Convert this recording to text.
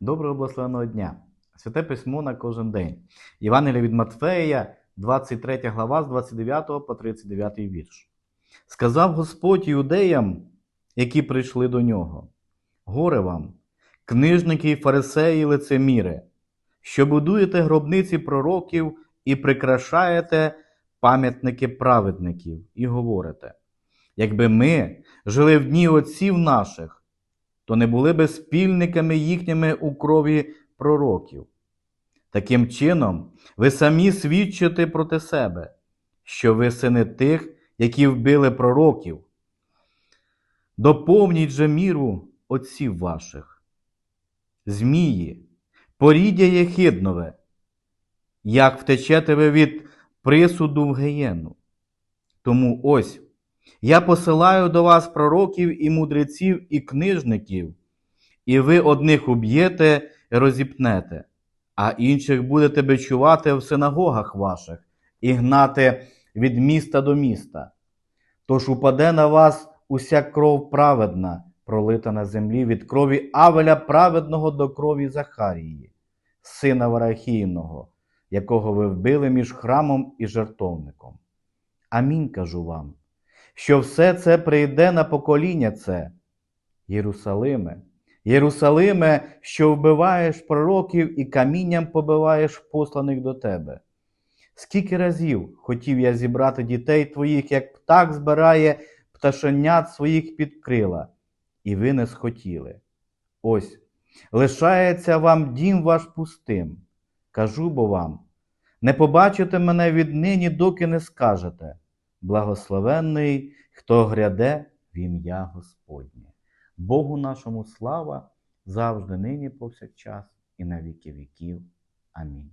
Доброго благословеного дня! Святе письмо на кожен день. Євангелія від Матфея, 23 глава з 29 по 39 вірш. Сказав Господь іудеям, які прийшли до нього: Горе вам, книжники і фарисеї лицеміри, що будуєте гробниці пророків і прикрашаєте пам'ятники праведників, і говорите: якби ми жили в дні отців наших, то не були би спільниками їхніми у крові пророків. Таким чином, ви самі свідчите проти себе, що ви сини тих, які вбили пророків. Доповніть же міру отців ваших. Змії, поріддя єхиднове, як втечете ви від присуду в геєну. Тому ось я посилаю до вас пророків і мудреців і книжників, і ви одних уб'єте і розіпнете, а інших будете бичувати в синагогах ваших і гнати від міста до міста. Тож упаде на вас уся кров праведна, пролита на землі від крові Авеля праведного до крові Захарії, сина Варахійного, якого ви вбили між храмом і жертовником. Амінь кажу вам, що все це прийде на покоління це. Єрусалиме, Єрусалиме, що вбиваєш пророків і камінням побиваєш посланих до тебе. Скільки разів хотів я зібрати дітей твоїх, як птах збирає пташенят своїх під крила, і ви не схотіли. Ось, лишається вам дім ваш пустим. Кажу бо вам, не побачите мене віднині, доки не скажете. Благословенний, хто гряде в ім'я Господнє. Богу нашому слава завжди, нині, повсякчас і на віки віків. Амінь.